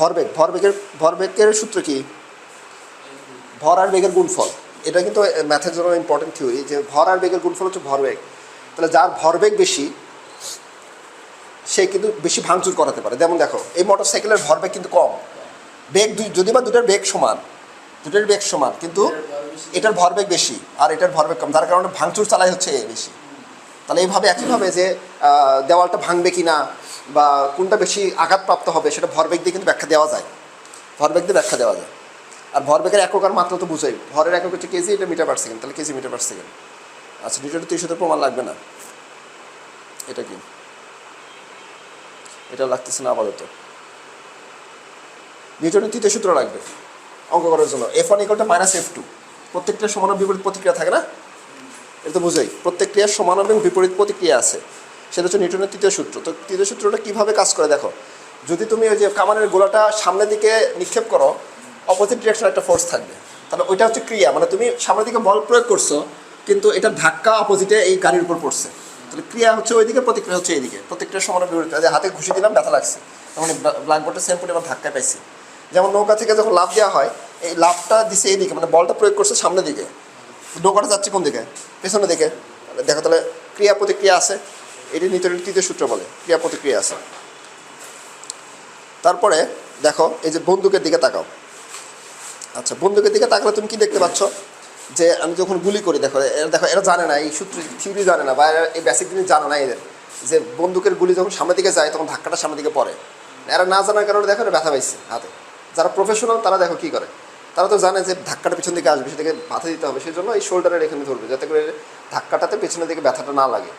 ভরবেগ, ভরবেগের ভরবেগের সূত্র কি? ভর আর বেগের গুণফল। এটা কিন্তু ম্যাথের জন্য ইম্পর্টেন্ট থিওরি যে ভর আর বেগের গুণফল হচ্ছে ভরবেগ। তাহলে যার ভরবেগ বেশি, সে কিন্তু বেশি ভাঙচুর করাতে পারে। যেমন দেখো, এই মোটর সাইকেলের ভরবেগ কিন্তু কম। বেগ দুই, যদি বা দুটার বেগ সমান দুটার বেগ সমান, কিন্তু এটার ভরবেগ বেশি আর এটার ভরবেগ কম। যার কারণে ভাঙচুর চালাই হচ্ছে বেশি। তাহলে এইভাবে একইভাবে যে দেওয়ালটা ভাঙবে কি না বা কোনটা বেশি আঘাতপ্রাপ্ত হবে সেটা ভরবেগ দিয়ে কিন্তু ব্যাখ্যা দেওয়া যায়। ভরবেগ দিয়ে ব্যাখ্যা দেওয়া যায়। আর ভরবেগের একক আর মাত্রা তো বুঝোই। ভরের একক হচ্ছে কেজি, এটা মিটার পার সেকেন্ড। তাহলে কেজি মিটার পার সেকেন্ড। আচ্ছা নিউটনের তিরিশতে প্রমাণ লাগবে না। এটা কি? এটা লাগতেছে না আপাতত। নিউটনের তৃতীয় সূত্র লাগবে। অঙ্ক করার জন্য। এফ ওয়ান ইকলটা মাইনাস এফ টু প্রত্যেকটা সমান বিপরীত প্রতিক্রিয়া থাকে না? এটা তো বুঝাই। প্রত্যেক ক্রিয়ার সমান এবং বিপরীত প্রতিক্রিয়া আছে। সেটা হচ্ছে নিউটনের তৃতীয় সূত্র। তো তৃতীয় সূত্রটা কীভাবে কাজ করে দেখো? যদি তুমি ওই যে কামানের গোলাটা সামনের দিকে নিক্ষেপ করো অপোজিট ডিরেকশন একটা ফোর্স থাকবে। তাহলে ওইটা হচ্ছে ক্রিয়া মানে তুমি সামনের দিকে বল প্রয়োগ করছ, কিন্তু এটা ধাক্কা অপোজিটে এই গাড়ির উপর পড়ছে। তাহলে ক্রিয়া হচ্ছে ওইদিকে, প্রতিক্রিয়া হচ্ছে এইদিকে। প্রত্যেকটা সমান বিপরীত যে হাতে ঘুষি দিলাম, ব্যথা লাগছে। তখন ব্ল্যাকবোর্ডে সেম পরিমাণ ধাক্কা পাইছি। যেমন নৌকা থেকে যখন লাভ দেওয়া হয়, এই লাভটা দিছে এইদিকে মানে বলটা প্রয়োগ করছে সামনের দিকে। নৌকাটা যাচ্ছে কোন দিকে? পেছনের দিকে। দেখো তাহলে ক্রিয়া প্রতিক্রিয়া আছে। এটি নিউটনের তৃতীয় সূত্র বলে ক্রিয়া প্রতিক্রিয়া আছে। তারপরে দেখো, এই যে বন্দুকের দিকে তাকাও। আচ্ছা বন্দুকের দিকে তাকালে তুমি কি দেখতে পাচ্ছ? যে আমি যখন গুলি করি, দেখো, এরা দেখো, এরা জানে না, এই সূত্র থিওরি জানে না, বা এরা এই বেসিক জিনিস জানে না এদের যে বন্দুকের গুলি যখন সামনের দিকে যায়, তখন ধাক্কাটা সামনের দিকে পড়ে। এরা না জানার কারণে দেখো ব্যথা পাইছে হাতে। যারা প্রফেশনাল তারা দেখো কী করে? তারা তো জানে যে ধাক্কাটা পেছন দিকে আসবে, সেটাকে মাথা দিতে হবে সেই জন্য এই শোল্ডারের এখানে ধরবে, যাতে করে ধাক্কাটাতে পেছনের দিকে ব্যথাটা না লাগে।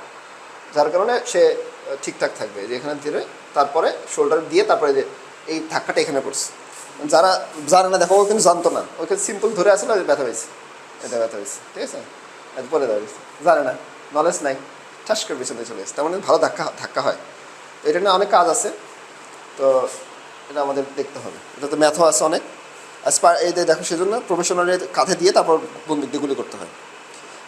যার কারণে সে ঠিকঠাক থাকবে। যে এখানে ধীরে তারপরে শোল্ডার দিয়ে তারপরে যে এই ধাক্কাটা এখানে পড়ছে। যারা জানে না দেখো, ও কিন্তু জানতো না। ওকে সিম্পল ধরে আসলে ব্যথা হয়েছে এটা ব্যথা হয়েছে ঠিক আছে? এটা পরে দাঁড়িয়েছে জানে না নলেজ নাই। ঠাস করে পেছনে চলে এসেছে তার মানে ভালো ধাক্কা ধাক্কা হয়। তো এটা নিয়ে অনেক কাজ আছে। তো এটা আমাদের দেখতে হবে। এটা তো ম্যাথও আছে অনেক। আর স্পা এই দেখো, সেজন্য প্রফেশনালের কাঁধে দিয়ে তারপর বন্দুক দিয়ে গুলি করতে হয়।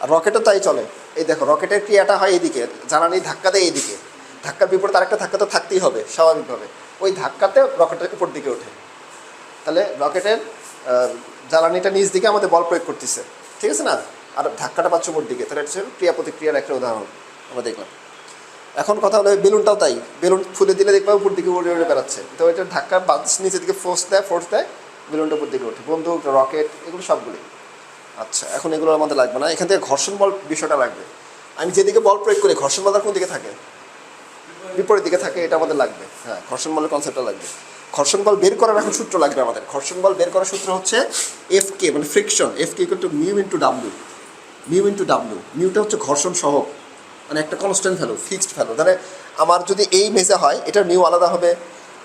রকেটও তাই চলে। এই দেখো, রকেটের ক্রিয়াটা হয় এইদিকে জ্বালানি ধাক্কা দেয় এইদিকে ধাক্কার বিপরীতে আরেকটা ধাক্কা তো থাকতেই হবে, স্বাভাবিকভাবে। ওই ধাক্কাতে রকেটের উপর দিকে ওঠে। তাহলে রকেটের জ্বালানিটা নিচ দিকে আমাদের বল প্রয়োগ করতেছে। ঠিক আছে না? আর ধাক্কাটা পাচ্ছে উপর দিকে। তাহলে এটা ক্রিয়া প্রতিক্রিয়ার একটা উদাহরণ আমরা দেখলাম। এখন কথা হলো বেলুনটাও তাই। বেলুন ফুলে দিলে দেখবা উপর দিকে উড়ে উড়ে বেড়াচ্ছে। তো এটা ধাক্কা বাতাস নিচের দিকে ফোর্স দেয় ফোর্স দেয়, বেলুনটা উপর দিকে ওঠে। বন্দুক, রকেট, এগুলো সবগুলি আচ্ছা এখন এগুলো আমাদের লাগবে না। এখান থেকে ঘর্ষণ বল বিষয়টা লাগবে। আমি যেদিকে বল প্রয়োগ করি, ঘর্ষণ বলটা কোন দিকে থাকে? বিপরীত দিকে থাকে, এটা আমাদের লাগবে। হ্যাঁ ঘর্ষণ বলের কনসেপ্টটা লাগবে। ঘর্ষণ বল বের করার এখন সূত্র লাগবে আমাদের। ঘর্ষণ বল বের করার সূত্র হচ্ছে এফ কে মানে friction F K to mu into W mu into W মিউটা হচ্ছে ঘর্ষণ সহক। মানে একটা কনস্ট্যান্ট ভ্যালু ফিক্সড ভ্যালু মানে আমার যদি এই মেজে হয়, এটার মিউ আলাদা হবে।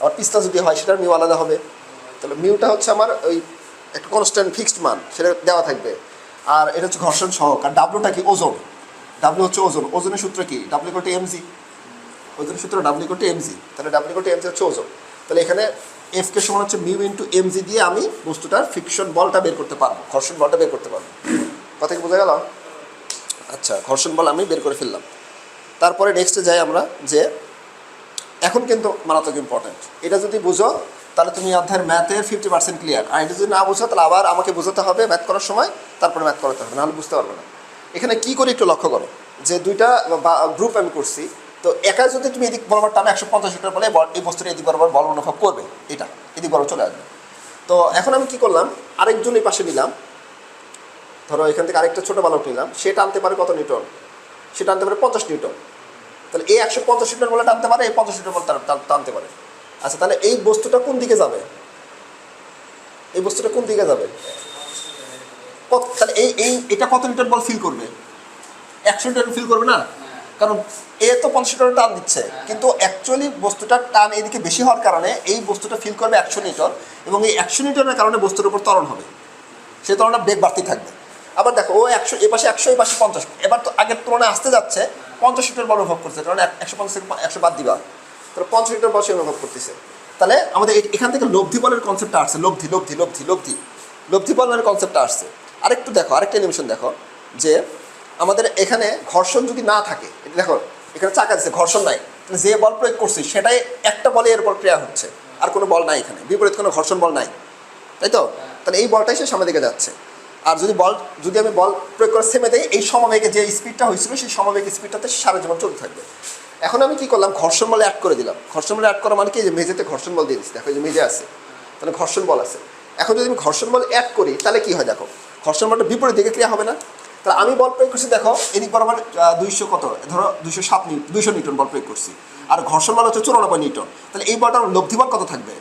আমার পিস্তা যদি হয়, সেটার মিউ আলাদা হবে। তাহলে মিউটা হচ্ছে আমার ওই একটা কনস্ট্যান্ট ফিক্সড মান, সেটা দেওয়া থাকবে। আর এটা হচ্ছে ঘর্ষণ সহক আর ডাব্লুটা কি? ওজন। ডাব্লু হচ্ছে ওজন। ওজনের সূত্র কি? ডাব্লু কোটি এমজি ওজনের সূত্র ডাব্লিউ কোটি এমজি তাহলে ডাব্লিউ কোটি এমজি হচ্ছে ওজন। তাহলে এখানে এফ কে সমান হচ্ছে মিউ ইন্টু এমজি দিয়ে আমি বস্তুটার ফিকশন বলটা বের করতে পারব। ঘর্ষণ বলটা বের করতে পারব। কথা কি বোঝা গেল? আচ্ছা ঘর্ষণ বল আমি বের করে ফেললাম। তারপরে নেক্সটে যাই আমরা যে, এখন কিন্তু মারাত্মক ইম্পর্ট্যান্ট এটা যদি বুঝো তাহলে তুমি অধ্যায়ের ম্যাথের ফিফটি পার্সেন্ট ক্লিয়ার আর এটা যদি না বুঝো, তাহলে আবার আমাকে বোঝাতে হবে ম্যাথ করার সময়, তারপরে ম্যাথ করাতে হবে, নাহলে বুঝতে পারবে না। এখানে কি করে একটু লক্ষ্য করো, যে দুইটা গ্রুপ আমি করছি, তো একা যদি তুমি এদিক বরাবর টানো, একশো পঞ্চাশ মিটার বলে এই বস্তুটা এদিক বরাবর বল অনুভব করবে, এটা, এদিক বরাবর চলে আসবে। তো এখন আমি কি করলাম, আরেকজন এই পাশে নিলাম, ধরো এখান থেকে আরেকটা ছোটো বালক নিলাম, সে টানতে পারে কত নিউটন? সে টানতে পারে পঞ্চাশ নিউটন। তাহলে এই একশো পঞ্চাশ নিউটন বলে টানতে পারে এই পঞ্চাশ নিউটন বলে টান- টান- টানতে পারে। আচ্ছা তাহলে এই বস্তুটা কোন দিকে যাবে? এই বস্তুটা কোন দিকে যাবে? কত- তাহলে এই এই, এটা কত নিউটন বল ফিল করবে? একশো নিউটন ফিল করবে না? কারণ এ তো পঞ্চাশ নিউটন টান দিচ্ছে। কিন্তু অ্যাকচুয়ালি বস্তুটার টান এদিকে বেশি হওয়ার কারণে এই বস্তুটা ফিল করবে একশো নিউটন এবং এই একশো নিউটনের কারণে বস্তুর উপর ত্বরণ হবে। সে তুলনায় বেগ বাড়তে থাকবে। আবার দেখো, ও একশো, এ পাশে একশো এই পাশে পঞ্চাশ। এবার তো আগের তুলনায় আসতে যাচ্ছে পঞ্চাশ লিটার বল অনুভব করছে। কারণ একশো পঞ্চাশ থেকে একশো বাদ দিবা। তাহলে পঞ্চাশ লিটার বল সে অনুভব করতেছে। তাহলে আমাদের এখান থেকে লব্ধি বলের কনসেপ্টটা আসছে, লব্ধি লব্ধি লব্ধি লব্ধি। লব্ধি বলের কনসেপ্টটা আসছে। আরেকটু দেখো, আরেকটা অ্যানিমেশন দেখো, যে আমাদের এখানে ঘর্ষণ যদি না থাকে, এটা দেখো, এখানে চাকা দিচ্ছে ঘর্ষণ নাই। যে বল প্রয়োগ করছি, সেটাই একটা বলে এর উপর ক্রিয়া হচ্ছে। আর কোনো বল নাই এখানে, বিপরীত কোনো ঘর্ষণ বল নাই। তাই তো? তাহলে এই বলটাই সে সামনের দিকে যাচ্ছে। আর যদি বল যদি আমি বল প্রয়োগ করে সেমে দেই, এই সমবেগে যে স্পিডটা হয়েছিল, সেই সমবেগ স্পিডটাতে সারা জীবন চলতে থাকবে। এখন আমি কি করলাম? ঘর্ষণ বলে অ্যাড করে দিলাম। ঘর্ষণ বলে অ্যাড করা মানে কি? যে মেঝেতে ঘর্ষণ বল দিয়ে দিচ্ছি। দেখো যে মেঝে আছে। তাহলে ঘর্ষণ বল আছে। এখন যদি আমি ঘর্ষণ বল অ্যাড করি, তাহলে কি হয় দেখো? ঘর্ষণ বলটা বিপরীত দিকে ক্রিয়া হবে না? তাহলে আমি বল প্রয়োগ করছি, দেখো, এদিক বরাবর দুইশো কত? ধরো, দুইশো সাত দুইশো নিউটন বল প্রয়োগ করছি। আর ঘর্ষণ বল হচ্ছে চুরানব্বই নিউটন। তাহলে এই বলটার লব্ধি বল কত থাকবে?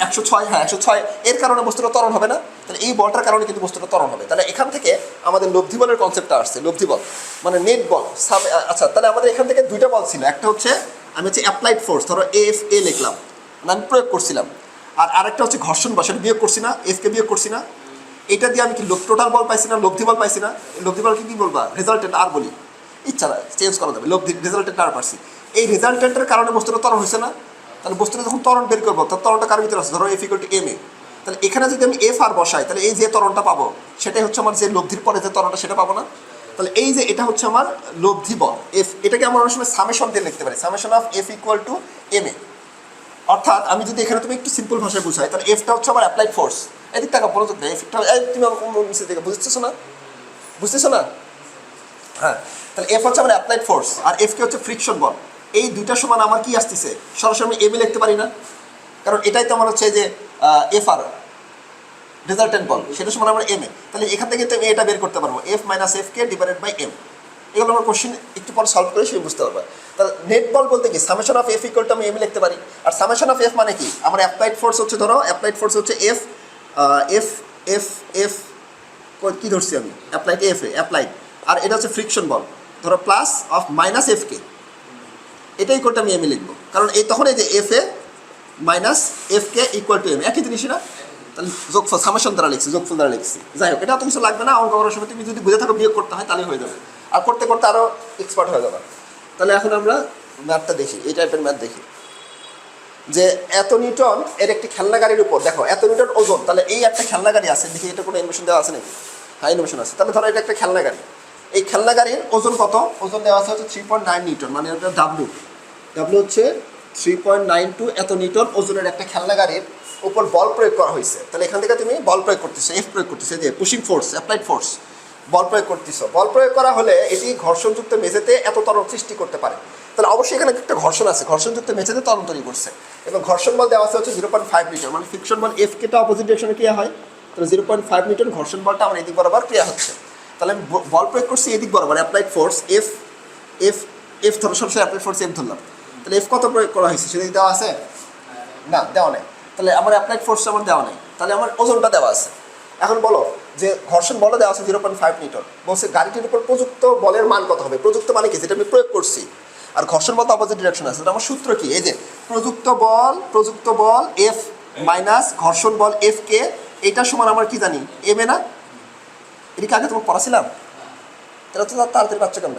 একশো ছয় হ্যাঁ একশো ছয়। এর কারণে বস্তুটা ত্বরণ হবে না। তাহলে এই বলটার কারণে কিন্তু বস্তুটা ত্বরণ হবে। তাহলে এখান থেকে আমাদের লব্ধি বলের কনসেপ্টটা আসছে, লব্ধি বল। মানে নেট বল সাব আচ্ছা তাহলে আমাদের এখান থেকে দুইটা বল ছিল। একটা হচ্ছে, আমি হচ্ছে অ্যাপ্লাইড ফোর্স ধরো এফ এ লিখলাম। মানে আমি প্রয়োগ করছিলাম। আর আরেকটা হচ্ছে ঘর্ষণ বল, সেটা বিয়োগ করছি না এফকে বিয়োগ করছি না। এটা দিয়ে আমি কি টোটাল বল পাইছি না, লব্ধি বল পাইছি না? লব্ধি বলকে কি বলবা? রেজাল্টেন্ট আর বলি। ইচ্ছা না চেঞ্জ করা যাবে। লব্ধি রেজাল্টেন্ট আর পারছি। এই রেজাল্টেন্টের কারণে বস্তুটা ত্বরণ হয়েছে না? তাহলে বস্তুটা যখন তরণ বের করব তার তরণটা কার ভিতরে আছে? ধরো এফ টু এম এ তাহলে এখানে যদি আমি এফ আর বসাই, তাহলে এই যে তরণটা পাবো, সেটাই হচ্ছে আমার যে লব্ধির পরে যে তরণটা সেটা পাবো না? তাহলে এই যে এটা হচ্ছে আমার লব্ধি বল এফ এটাকে আমরা অনেক সময় সামেশন দিয়ে লিখতে পারি। Summation of F equal to M A অর্থাৎ আমি যদি এখানে তুমি একটু সিম্পল ভাষায় বুঝাই, তাহলে এফটা হচ্ছে আমার অ্যাপ্লাইড ফোর্স এদিক টাকা বলো তো এফটা তুমি আমাকে থেকে বুঝতেছো না? বুঝতেছো না? হ্যাঁ তাহলে এফ হচ্ছে আমার অ্যাপ্লাইড ফোর্স আর এফ কে হচ্ছে ফ্রিকশন বল। এই দুইটা সমান আমার কি আসতেছে? সরাসরি আমি এম এ লিখতে পারি না। কারণ এটাই তো আমার হচ্ছে যে এফ আর রেজাল্টেন্ট বল, সেটা সমান আমরা এম এ। তাহলে এখান থেকে এটা বের করতে পারব F minus F K divided by M এগুলো আমার কোশ্চেন একটু পর সলভ করে সে বুঝতে পারবে। তাহলে নেট বল বলতে কি? Summation of F equal to আমি এম লিখতে পারি। আর সামেশন অফ এফ মানে কি? আমার অ্যাপ্লাইড ফোর্স হচ্ছে ধরো অ্যাপ্লাইড ফোর্স হচ্ছে এফ এফ এফ এফ কি ধরছি আমি? অ্যাপ্লাইড এফ এ অ্যাপ্লাইড আর এটা হচ্ছে ফ্রিকশন বল। ধরো plus of minus F K এটাই করতে আমি এম লিখব। কারণ এই তখন এই যে F A minus F K equal to M একই জিনিস না? তাহলে যোগফল সামেশন দ্বারা লিখছি, যোগফল দ্বারা লিখছি। যাই হোক, এটা কিছু লাগবে না অঙ্ক করার সময় তুমি যদি বুঝে থাকো, বিয়োগ করতে হয় তাহলে হয়ে যাবে। আর করতে করতে আরও এক্সপার্ট হয়ে যাবে। তাহলে এখন আমরা ম্যাথটা দেখি, এই টাইপের ম্যাথ দেখি। যে এত নিউটন এর একটি খেলনা গাড়ির উপর, দেখো, এত নিউটন ওজন, তাহলে এই একটা খেলনা গাড়ি আছে, দেখি এটা কোনো ইনভেশন দেওয়া আছে নাকি? হ্যাঁ ইনভেশন আছে। তাহলে ধরো এটা একটা খেলনা গাড়ি এই খেলনা গাড়ির ওজন কত? ওজন দেওয়া আছে হচ্ছে থ্রি পয়েন্ট নাইন নিউটন মানে এটা ডাব্লু ডাব্লু হচ্ছে থ্রি পয়েন্ট নাইন টু এত নিউটন ওজনের একটা খেলনা গাড়ির উপর বল প্রয়োগ করা হয়েছে। তাহলে এখান থেকে তুমি বল প্রয়োগ করতেছো এফ প্রয়োগ করতেছো যে পুশিং ফোর্স অ্যাপ্লাইড ফোর্স বল প্রয়োগ করতেছো। বল প্রয়োগ করা হলে এটি ঘর্ষণযুক্ত মেঝেতে এত ত্বরণ সৃষ্টি করতে পারে। তাহলে অবশ্যই এখানে একটা ঘর্ষণ আছে, ঘর্ষণযুক্ত মেঝেতে ত্বরণ তৈরি করছে। এবং ঘর্ষণ বল দেওয়া আছে হচ্ছে জিরো পয়েন্ট ফাইভ মিটার মানে ফিকশন বল এফ কেটা অপোজিট ডিরেকশনে ক্রিয়া হয়। তাহলে জিরো পয়েন্ট ফাইভ মিটার ঘর্ষণ বলটা আমার এদিক বরাবর ক্রিয়া হচ্ছে। তাহলে আমি বল প্রয়োগ করছি এদিক বরাবর applied force F F F ধরো সবসময় অ্যাপ্লাইড ফোর্স এফ ধরলাম। তাহলে এফ কত প্রয়োগ করা হয়েছে সেদিক দেওয়া আছে? না, দেওয়া নেই। তাহলে আমার অ্যাপ্লাইড ফোর্স আমার দেওয়া নেই। তাহলে আমার ওজনটা দেওয়া আছে। এখন বলো যে ঘর্ষণ বলে দেওয়া আছে জিরো পয়েন্ট ফাইভ নিউটন। বলছে গাড়িটির উপর প্রযুক্ত বলের মান কত হবে? প্রযুক্ত মানে কি? যেটা আমি প্রয়োগ করছি। আর ঘর্ষণ বল তো অপোজিট ডিরেকশন আছে আমার সূত্র কি? এই যে প্রযুক্ত বল প্রযুক্ত বল এফ মাইনাস ঘর্ষণ বল এফ কে এইটার সমান আমার কি জানি? এম এ না? এটা কি আগে তোমাকে পড়াছিলাম? তাহলে তো তাড়াতাড়ি বাচ্চা কেমন?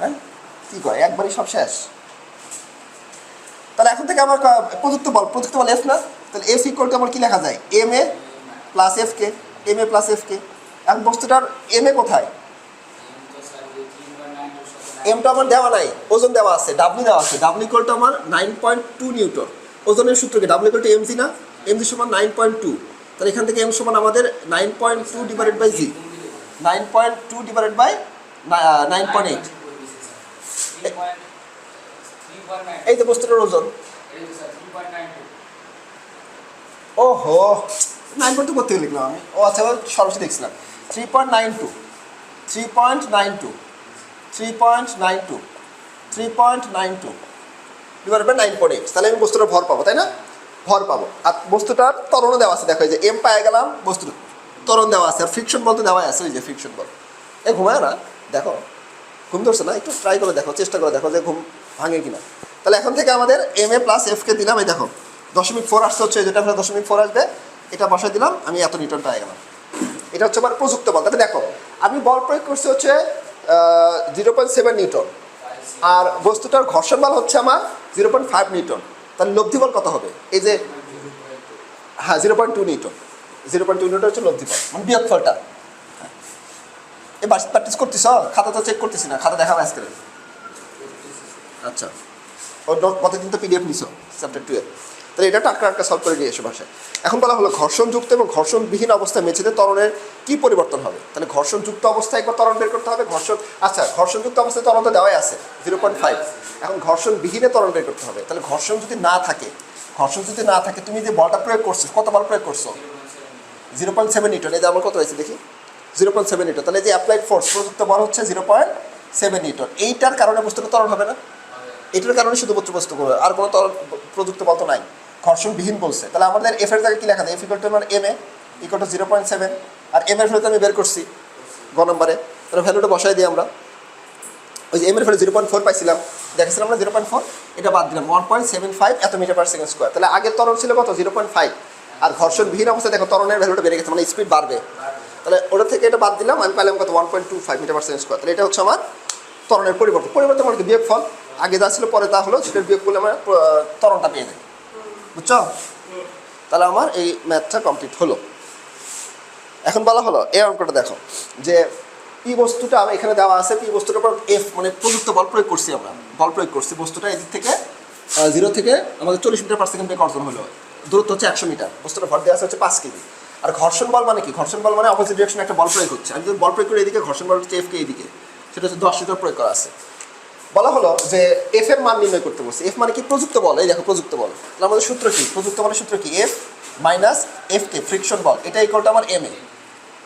হ্যাঁ? কি করে একবারই সব শেষ। তাহলে এখন থেকে আমার প্রযুক্ত বল প্রযুক্ত বল এফ না? তাহলে এফ ইকুয়াল টু আমার কি লেখা যায়? M A plus F K M A plus F K এখন বস্তুটার এম এ কোথায়? এমটা আমার দেওয়া নাই, ওজন দেওয়া আছে ডাব্লিউ দেওয়া আছে। ডাব্লিউ ইকুয়াল টু আমার নাইন পয়েন্ট টু নিউটন। ওজনের সূত্র কি? ডাব্লিউ ইকুয়াল টু এমজি না? এমজি সমান নাইন পয়েন্ট টু তাহলে এখান থেকে এম সমান আমাদের nine point two divided by G nine point two divided by nine point eight এই যে বস্তুটার ওজন। ওহো নাইন পয়েন্ট টু করতে লিখলাম আমি। ও আচ্ছা সরাসরি দেখছিলাম। Three point nine two three point nine two three point nine two three point nine two divide by nine point eight তাহলে আমি বস্তুটার ভর পাবো তাই না? ভর পাবো। আর বস্তুটার ত্বরণও দেওয়া আছে দেখো এই যে এম পায়ে গেলাম বস্তুর ত্বরণ দেওয়া আছে আর ফ্রিকশন বলতে দেওয়া আছে ওই যে ফ্রিকশন বল। এ ঘুমায় না? দেখো। ঘুম ধরছে না, একটু ট্রাই করে দেখো, চেষ্টা করে দেখো যে ঘুম ভাঙে কিনা। তাহলে এখন থেকে আমাদের এম এ প্লাস এফকে দিলাম, এই দেখো, দশমিক ফোর আসছে হচ্ছে, যেটা আমরা দশমিক ফোর আসবে, এটা বসাই দিলাম, আমি এত নিউটন পেয়ে গেলাম। এটা হচ্ছে আমার প্রযুক্ত বল। তাহলে দেখো, আমি বল প্রয়োগ করছি হচ্ছে জিরো পয়েন্ট সেভেন নিউটন, আর বস্তুটার ঘর্ষণ বল হচ্ছে আমার জিরো পয়েন্ট ফাইভ নিউটন। তাহলে লব্ধি বল কত হবে? এই যে হ্যাঁ zero point two newton. Zero point two newton হচ্ছে লব্ধি বল মানে ফলটা এ বাস প্র্যাকটিস করতেছ খাতা তো চেক করতেছি না, খাতা দেখাবো আজকে। আচ্ছা। ও গতদিন তো পিডিএফ নিছো চ্যাপ্টার টুয়েলভ তাহলে এটা টাকা টাকা সলভ করে নিয়ে এসো ভাষায় এখন বলা হলো ঘর্ষণযুক্ত এবং ঘর্ষণবিহীন অবস্থায় মেঝেতে তরণের কি পরিবর্তন হবে? তাহলে ঘর্ষণযুক্ত অবস্থায় একবার ত্বরণ বের করতে হবে, ঘর্ষণ আচ্ছা ঘর্ষণযুক্ত অবস্থায় ত্বরণ তো দেওয়াই আছে জিরো পয়েন্ট ফাইভ এখন ঘর্ষণবিহীনে ত্বরণ বের করতে হবে, তাহলে ঘর্ষণ যদি না থাকে, ঘর্ষণ যদি না থাকে, তুমি যে বলটা প্রয়োগ করছ কত বল প্রয়োগ করছ? জিরো পয়েন্ট সেভেন নিউটন, এই আমার কত হয়েছে দেখি। Zero point seven newton. তাহলে যে অ্যাপ্লাইড ফোর্স প্রযুক্ত বল হচ্ছে জিরো পয়েন্ট সেভেন নিউটন। এইটার কারণে বস্তুটা তরল হবে না। এটার কারণে শুধুমাত্র বস্তু করবে আর কোনো তরল প্রযুক্ত বল তো নাই। ঘর্ষণবিহীন বলছে। তাহলে আমাদের এফ এর জায়গায় কি লেখা যায়? F equal to M A equal to zero point seven. R M এর ভ্যালু আমি বের করছি গ নম্বরে। তাহলে ভ্যালুটা বসাই দিই আমরা। ওই যে এম এর ভ্যালু জিরো পয়েন্ট ফোর পাইছিলাম। দেখেছিলাম আমরা জিরো পয়েন্ট ফোর? এটা বাদ দিলাম। ওয়ান পয়েন্ট সেভেন ফাইভ এত মিটার পার সেকেন্ড স্কোয়ার তাহলে আগের তরল ছিল কত? Zero point five. আর ঘর্ষণবিহীন অবস্থায় দেখো তরণের ভ্যালুটা বেড়ে গেছে। মানে স্পিড বাড়বে। তাহলে ওটা থেকে এটা বাদ দিলাম, আমি পাইলাম কত? One point two five meter per second square তাহলে এটা হচ্ছে আমার তরণের পরিবর্তন। পরিবর্তন মানে বিয়োগ ফল আগে যা ছিল, পরে তা হলো, সেটার বিয়োগ করলে আমার তরণটা পেয়ে যাই। বুঝছ? তাহলে আমার এই ম্যাথটা কমপ্লিট হলো। এখন বলা হলো, এই অঙ্কটা দেখো, যে পি বস্তুটা আমি এখানে দেওয়া আছে পি বস্তুটার উপর এফ মানে প্রযুক্ত বল প্রয়োগ করছি আমরা। বল প্রয়োগ করছি, বস্তুটা এদিক থেকে জিরো থেকে আমাদের চল্লিশ মিটার পার সেকেন্ড বেগ অর্জন হলো। দূরত্ব হচ্ছে একশো মিটার বস্তুটা ভর দেওয়া আছে হচ্ছে পাঁচ কেজি। আর ঘর্ষণ বল মানে কি? ঘর্ষণ বল মানে অপোজিট ডিরেকশনে একটা বল প্রয়োগ হচ্ছে। আমি যদি বল প্রয়োগ করি এদিকে, ঘর্ষণ বল হচ্ছে এফকে এদিকে। সেটা হচ্ছে দশ মিটার প্রয়োগ করা আছে। বলা হলো যে এফ এর মান নির্ণয় করতে বলছে। এফ মানে কি? প্রযুক্ত বল। এই দেখো, প্রযুক্ত বল। তাহলে আমাদের সূত্র কি? প্রযুক্ত বলের সূত্র কি? F minus F K friction বল। এটা ইকুয়াল টু আমার এম এ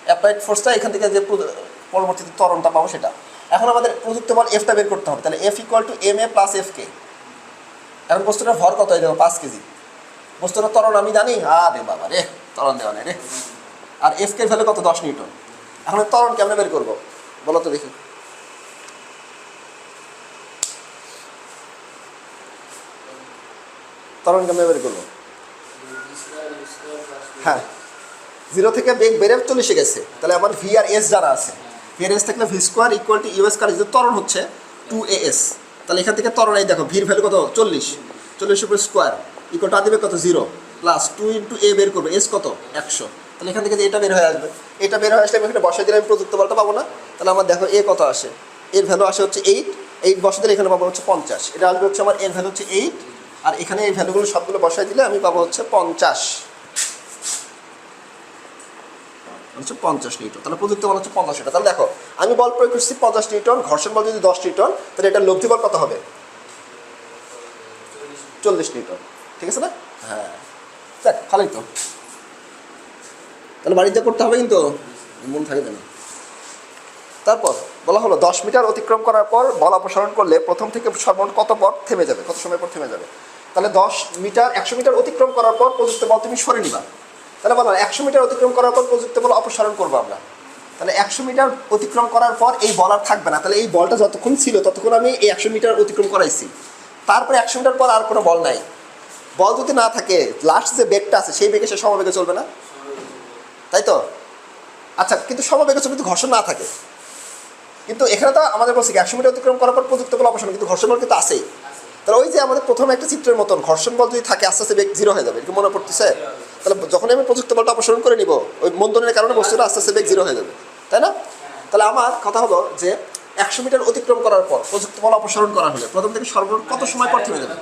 অ্যাপ্লাইড ফোর্সটা এখান থেকে যে পরবর্তীতে ত্বরণটা পাবো সেটা। এখন আমাদের প্রযুক্ত বল এফটা বের করতে হবে। তাহলে F equal to M A plus F K এখন বস্তুটা ভর কত? হয়ে যাবে পাঁচ কেজি। বস্তুটা ত্বরণ আমি জানি? আরে বাবা রে! ত্বরণ দেওয়া নেই রে। আর এফ কে ভ্যালু কত? দশ নিউটন। এখন এই ত্বরণ কেমনে বের করব? বলো তো দেখি। ত্বরণ কেমনে বের করব? হ্যাঁ। জিরো থেকে বেগ বেড়ে চল্লিশে গেছে। তাহলে আমার ভি আর এস যারা আছে, ভি আর এস থাকলে V square equal to U square যদি ত্বরণ হচ্ছে, টু এ এস। তাহলে এখান থেকে ত্বরণ, এই দেখো, ভির ভ্যালু কত? চল্লিশ। চল্লিশ উপর স্কোয়ার ইকুয়াল টু দিবে কত zero. Plus two into A বের করবে। এস কত? একশো। তাহলে এখান থেকে এটা বের হয়ে আসবে, এটা বের হয়ে আসলে আমি এখানে বসাই দিলে আমি প্রযুক্ত বলটা পাবো না। তাহলে আমার দেখো এ কত আসে? এর ভ্যালু আসে হচ্ছে এইট এইট বসে দিলে এখানে পাবো হচ্ছে পঞ্চাশ। এটা আসবে হচ্ছে আমার এর ভ্যালু হচ্ছে এইট আর এখানে এই ভ্যালুগুলো সবগুলো বসাই দিলে আমি পাবো হচ্ছে পঞ্চাশ। হচ্ছে পঞ্চাশ নিউটন। তাহলে প্রযুক্ত বল হচ্ছে পঞ্চাশ নিউটন তাহলে দেখো, আমি বল প্রয়োগ করছি পঞ্চাশ নিউটন, ঘর্ষণ বল যদি দশ নিউটন, তাহলে এটা লব্ধি বল কত হবে? চল্লিশ নিউটন। ঠিক আছে না? হ্যাঁ। দেখ ভালোই তো। তাহলে বাড়িতে করতে হবে কিন্তু? মন থাকবে না। তারপর বলা হলো, দশ মিটার অতিক্রম করার পর বল অপসারণ করলে প্রথম থেকে সর্বমোট কত পর থেমে যাবে? কত সময় পর থেমে যাবে? তাহলে দশ মিটার, একশো মিটার অতিক্রম করার পর প্রযুক্ত বল তুমি সরে নিবা। তাহলে বলো, একশো মিটার অতিক্রম করার পর প্রযুক্ত বল অপসারণ করব আমরা। তাহলে একশো মিটার অতিক্রম করার পর এই বল আর থাকবে না। তাহলে এই বলটা যতক্ষণ ছিল, ততক্ষণ আমি এই একশো মিটার অতিক্রম করাইছি। তারপরে একশো মিটার পর আর কোনো বল নাই। বল যদি না থাকে লাস্ট যে বেগটা আছে, সেই বেগে সে সমবেগে চলবে না? তাই তো? আচ্ছা কিন্তু সমবেগে চলবে কিন্তু ঘর্ষণ না থাকে। কিন্তু এখানে তো আমাদের বলছি একশো মিটার অতিক্রম করার পর প্রযুক্ত বল অপসারণ, কিন্তু ঘর্ষণ বল কিন্তু আছেই। তাহলে ওই যে আমাদের প্রথমে একটা চিত্রের মতন, ঘর্ষণ বল যদি থাকে, আস্তে আস্তে বেগ জিরো হয়ে যাবে এরকম মনে পড়তেছে? তাহলে যখন আমি প্রযুক্ত বলটা অপসারণ করে নিব, ওই মন্দনের কারণে বস্তুটা আস্তে আস্তে বেগ জিরো হয়ে যাবে, তাই না? তাহলে আমার কথা হলো যে, একশো মিটার অতিক্রম করার পর প্রযুক্ত বল অপসারণ করা হলে, প্রথম থেকে সর্বমোট কত সময় পর থেমে যাবে?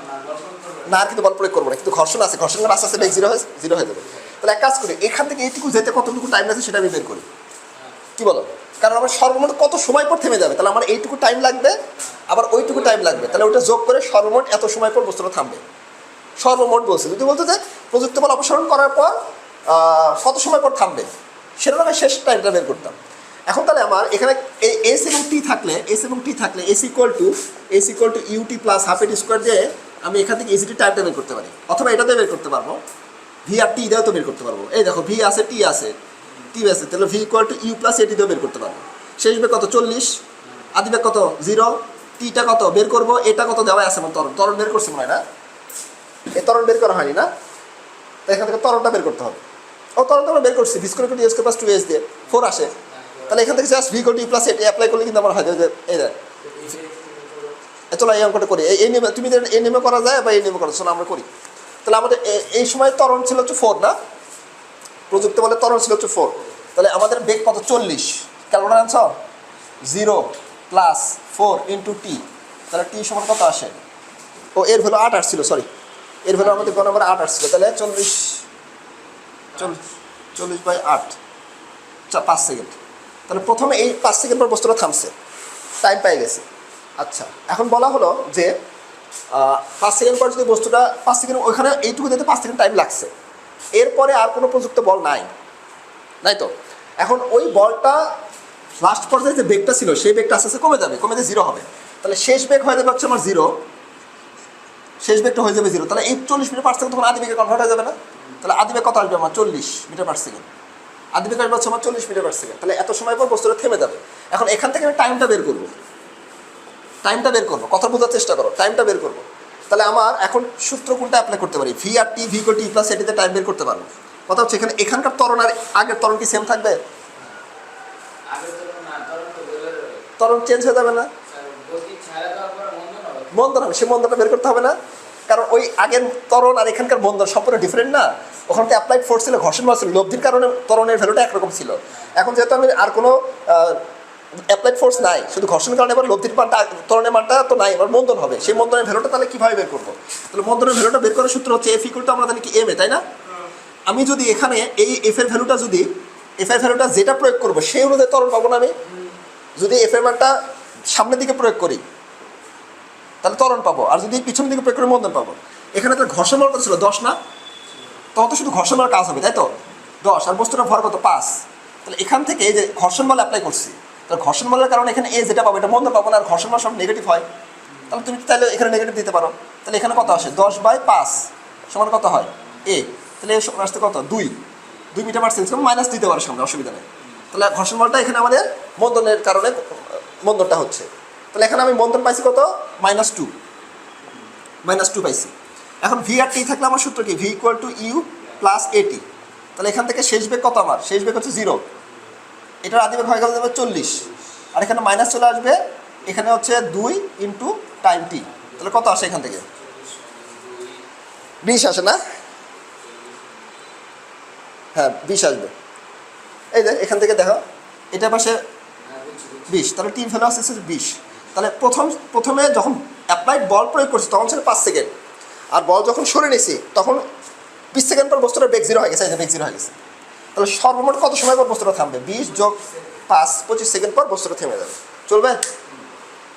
না, আর কিন্তু বল প্রয়োগ করব না। কিন্তু ঘর্ষণ আছে ঘর্ষণ আস্তে আস্তে জিরো হয়ে জিরো হয়ে যাবে। তাহলে এক কাজ করি, এখান থেকে এইটুকু যেতে কতটুকু টাইম লাগছে সেটা আমি বের করি। কি বলো? কারণ আমার সর্বমোট কত সময় পর থেমে যাবে? তাহলে আমার এইটুকু টাইম লাগবে, আবার ওইটুকু টাইম লাগবে। তাহলে ওটা যোগ করে সর্বমোট এত সময় পর বস্তুটা থামবে। সর্বমোট বলছে। যদি বলতো যে প্রযুক্তি বল অপসারণ করার পর কত সময় পর থামবে? সেটা আমি শেষ টাইমটা বের করতাম। এখন তাহলে আমার এখানে এস এবং টি থাকলে এস এবং টি থাকলে S equal to S equal to U T plus half A T square দিয়ে আমি এখান থেকে এসিটি টাইমটা বের করতে পারি। অথবা এটাতে বের করতে পারব। ভি আর টি দিয়েও তো বের করতে পারব। এই দেখো ভি আছে টি আছে টি আছে, তাহলে v equal to u plus at দিয়েও বের করতে পারব। শেষ বেগ কত? চল্লিশ। আদি বেগ কত? জিরো টিটা কত? বের করব। এটা কত? দেওয়া আছে আমার তরণ। তরণ বের করছে মনে হয় না? এই তরণ বের করা হয়নি না? তো এখান থেকে তরণটা বের করতে হবে। ও, তরণটা আমরা বের করছি। V square two s plus two s দিয়ে। ফোর আসে। তাহলে এখান থেকে জাস্ট ভি কোটি প্লাস এটি অ্যাপ্লাই করলে কিন্তু আমার হয় এই দেখ এ চলো এই অঙ্কটা করি। এই- নিয়মে তুমি এই নিয়মে করা যায় বা এই নিয়মে করা চলো আমরা করি। তাহলে আমাদের এই সময় ত্বরণ ছিল হচ্ছে ফোর না? প্রযুক্তি বলে ত্বরণ ছিল হচ্ছে ফোর তাহলে আমাদের বেগ কত? চল্লিশ। Calculator আনছ? Zero plus four into t তাহলে টি সমান কত আসে? ও, এর ভ্যালু আট আসছিল সরি এর ভ্যালু আমাদের কোন নাম্বার আট আসছিল। তাহলে চল্লিশ চল্লিশ চল্লিশ বাই আট। চা- পাঁচ সেকেন্ড তাহলে প্রথমে এই পাঁচ সেকেন্ড পর বস্তুটা থামছে। টাইম পেয়ে গেছে। আচ্ছা এখন বলা হলো যে পাঁচ সেকেন্ড পর যদি বস্তুটা পাঁচ সেকেন্ড, ওইখানে এইটুকু দিতে পাঁচ সেকেন্ড টাইম লাগছে। এরপরে আর কোনো প্রযুক্ত বল নাই। নাই তো? এখন ওই বলটা লাস্ট পর্যায়ে যে বেগটা ছিল, সেই বেগটা আস্তে আস্তে কমে যাবে, কমে যে জিরো হবে। তাহলে শেষ বেগ হয়ে যাবে হচ্ছে আমার জিরো শেষ বেগটা হয়ে যাবে জিরো তাহলে এই চল্লিশ মিটার পার সেকেন্ড তখন আদি বেগে কনভার্ট হয়ে যাবে না? তাহলে আদি বেগ কত আসবে আমার চল্লিশ মিটার পার সেকেন্ড আদি বেগ আসবে হচ্ছে আমার চল্লিশ মিটার পার সেকেন্ড তাহলে এত সময় পর বস্তুটা থেমে যাবে। এখন এখান থেকে আমি টাইমটা বের করব। টাইমটা বের করব কথা বোঝার চেষ্টা করো টাইমটা বের করব। তাহলে আমার এখন সূত্র কোনটা অ্যাপ্লাই করতে পারি? ভি আর টি ভি কো টি প্লাস এটিতে টাইম বের করতে পারব। কথা হচ্ছে এখানে এখানকার তরণ আর আগের ত্বরণ কি সেম থাকবে? আগের তুলনায় না, তরল তো বেড়ে রয়েছে। ত্বরণ চেঞ্জ হয়ে যাবে না। মন্দন হবে সে মন্দনটা বের করতে হবে না। কারণ ওই আগের তরণ আর এখানকার মন্দন সম্পূর্ণ ডিফারেন্ট না। ওখানে তো অ্যাপ্লাইড ফোর্স ছিল ঘর্ষণ ছিল লব্ধির কারণে তরণের ভ্যালুটা একরকম ছিল। এখন যেহেতু আমি আর কোনো অ্যাপ্লাইড ফোর্স নাই, শুধু ঘর্ষণের কারণে এবার লব্ধির মানটা ত্বরণের মানটা তো নাই, এবার মন্দন হবে। সেই মন্দনের ভ্যালুটা তাহলে কীভাবে বের করব? তাহলে মন্দনের ভ্যালুটা বের করার সূত্র হচ্ছে এফ ইকুয়াল টু আমরা জানি কি এম এ তাই না? আমি যদি এখানে এই এফ এর ভ্যালুটা যদি এফ এর ভ্যালুটা যেটা প্রয়োগ করব, সেই অনুযায়ী ত্বরণ পাবো না আমি। যদি এফ এর মানটা সামনের দিকে প্রয়োগ করি, তাহলে তরণ পাবো। আর যদি পিছনের দিকে প্রয়োগ করে, মন্দন পাবো। এখানে তো ঘর্ষণ বল ছিল দশ না? তখন তো শুধু ঘর্ষণ বল কাজ হবে, তাই তো? দশ, আর বস্তুটা ভর কত পাঁচ। তাহলে এখান থেকে যে ঘর্ষণ বল অ্যাপ্লাই করছি তাহলে ঘর্ষণ বলের কারণে এখানে এ যেটা পাবো, এটা মন্দন পাবো না, আর ঘর্ষণ সব নেগেটিভ হয়। তাহলে তুমি তাহলে এখানে নেগেটিভ দিতে পারো। তাহলে এখানে কত আসে? দশ বাই পাঁচ সমান কত হয়? এ তাহলে আসতে কত? দুই। দুই মিটার পার সেকেন্ড মাইনাস দিতে পারো সামনে, অসুবিধা নেই। তাহলে ঘর্ষণ বলটা এখানে আমাদের মন্দনের কারণে মন্দনটা হচ্ছে। তাহলে এখানে আমি মন্দন পাইছি কত? মাইনাস টু মাইনাস টু পাইছি। এখন ভি আর টি থাকলে আমার সূত্র কি? V equal to u plus at তাহলে এখান থেকে শেষ বেগ কত আমার? শেষ বেগ হচ্ছে জিরো এটার আদি বেগ হয়ে গেল যাবে চল্লিশ। আর এখানে মাইনাস চলে আসবে, এখানে হচ্ছে দুই ইন্টু টাইম টি তাহলে কত আসে এখান থেকে? বিশ আসে না? হ্যাঁ বিশ আসবে। এই যে, এখান থেকে দেখো, এটা পাশে। বিশ। তাহলে টিম ফেলো আসছে বিশ। তাহলে প্রথম, প্রথমে যখন অ্যাপ্লাইড বল প্রয়োগ করছি, তখন ছিল পাঁচ সেকেন্ড আর বল যখন সরে নিয়েছি তখন বিশ সেকেন্ড পর বস্তুটা বেগ জিরো হয়ে গেছে বেগ জিরো হয়ে গেছে। তাহলে সর্বমোট কত সময় পর বস্তুটা থামবে? বিশ যোগ পাঁচ, পঁচিশ সেকেন্ড পর বস্তুটা থেমে যাবে। চলবে?